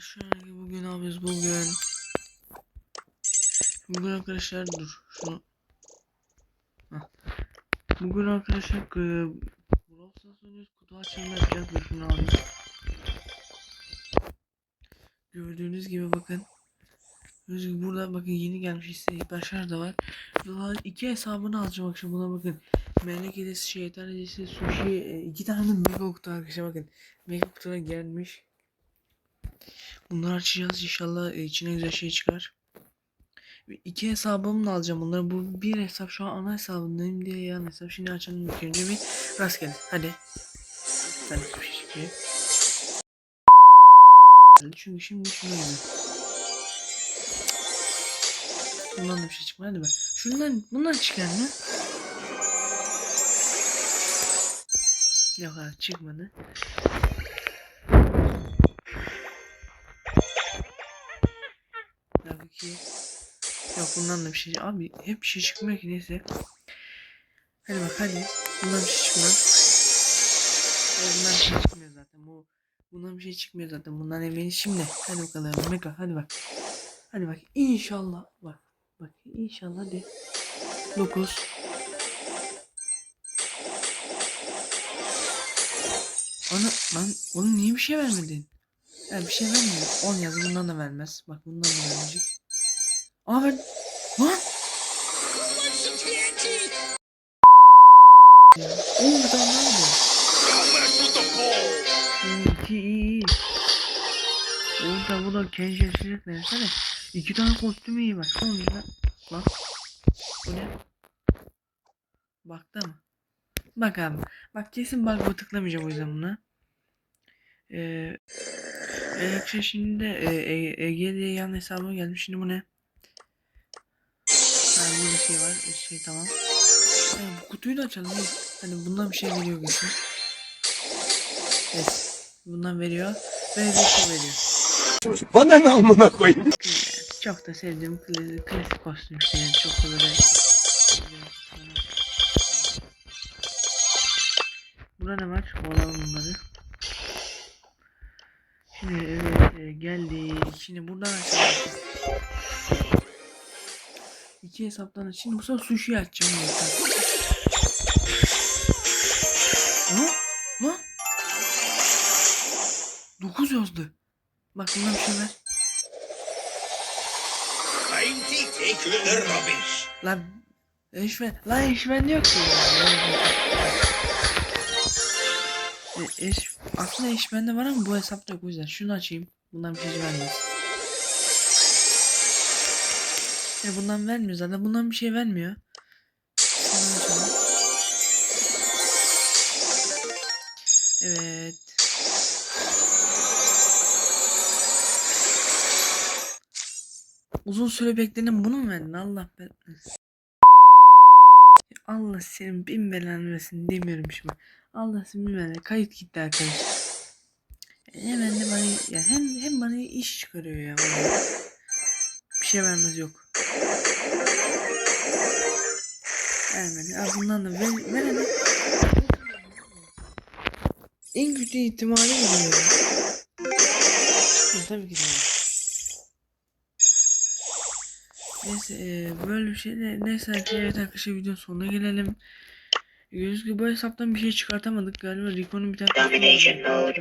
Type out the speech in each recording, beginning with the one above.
Arkadaşlar bugün yapıyoruz bugün? Bugün arkadaşlar dur şunu. Hah. Bugün arkadaşlar e, Brawl Stars oynuyoruz kutu açılma yapacağız dur şunu alayım. Gördüğünüz gibi bakın. Gördüğünüz gibi burada bakın yeni gelmiş işte başlar da var. Daha iki hesabını alacağım akşam buna bakın. Melek hediyesi, şeytan hediyesi, sushi, e, iki tane mega kutu arkadaşlar bakın. Mega kutular gelmiş. Bunları açacağız inşallah e, içine güzel şey çıkar. İki hesabımla alacağım bunları. Bu bir hesap şu an ana hesabındayım diye yan hesap. Şimdi açalım ilk önce bir rastgele. Hadi. Sen bir şey. Çünkü şimdi şuna gidiyor. Bundan da bir şey çıkmadı hadi be. Şundan bundan çıkar mı? Yok abi çıkmadı. Ki. Yok bundan da bir şey. Abi hep bir şey çıkmıyor ki neyse. Hadi bak hadi. Bundan bir şey çıkmıyor. Bundan bir şey çıkmıyor zaten. Bu bundan bir şey çıkmıyor zaten. Bundan eminim şimdi. Hadi bakalım. Mega hadi bak. Hadi bak. İnşallah bak. Bak inşallah hadi. 9 Ana lan oğlum niye bir şey vermedin? Ya bir şey vermiyor. 10 yazı bundan da vermez. Bak bundan da vermeyecek. Aa ben... Lan! Oo daha oldu. İyi iyi iyi. Oğlum sen bu da kenşesizlik versene. İki tane kostüm iyi bak. Son yüzden. Lan. Bu ne? Baktı mı? Bak abi. Bak kesin bak bu tıklamayacağım o yüzden buna. Ee, Elekşe şimdi de e, e, diye yan hesabıma gelmiş. Şimdi bu ne? Ha burada şey var. Şey tamam. Ha, bu kutuyu da açalım. Hani bundan bir şey veriyor kesin. Evet. Bundan veriyor. Ve bir şey veriyor. Bana ne amına koyayım? Çok da sevdiğim kla- klasik kostüm işte yani çok da böyle Burada ne var? Olalım bunları. Şimdi evet geldik. Şimdi buradan açalım. İki hesaptan aç. Şimdi bu sefer sushi açacağım. Aha! Lan! 9 yazdı. Bak bundan bir şey ver. Lan eşmen, lan eşmen yok ki. E, eş, aslında eşmen de var ama bu hesapta yok o yüzden. Şunu açayım. Bundan bir şey vermez. E bundan vermiyor zaten. Bundan bir şey vermiyor. Evet. Uzun süre beklenen bunu mu verdin? Allah ben. Allah senin bin belanı versin demiyorum şimdi. Allah senin bin belanı. Kayıt gitti arkadaşlar. Hemen de bana ya hem hem bana iş çıkarıyor ya. vallahi. Şey vermez yok. Vermedi. Al bundan da ver, ver hadi. En kötü ihtimali. Hı, Tabii ki de. Neyse e, böyle bir şey de neyse arkadaşlar evet arkadaşlar videonun sonuna gelelim. Gördüğünüz gibi bu hesaptan bir şey çıkartamadık galiba Rico'nun bir tane Domination mode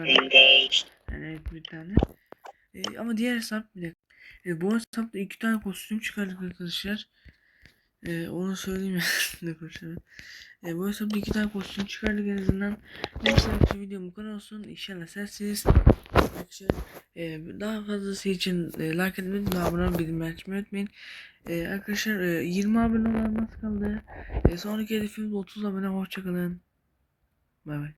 yani bir tane. E, ama diğer hesap bir dakika. E, bu hesapta iki tane kostüm çıkardık arkadaşlar. E, onu söyleyeyim ya. E, bu hesapta iki tane kostüm çıkardık en azından. Neyse video bu kadar olsun. İnşallah serseniz. Arkadaşlar e, daha fazlası için e, like etmeyi ve abone olmayı açmayı unutmayın. E, arkadaşlar e, 20 abone olan az kaldı. E, sonraki hedefimiz 30 abone. Hoşçakalın. Bay bay.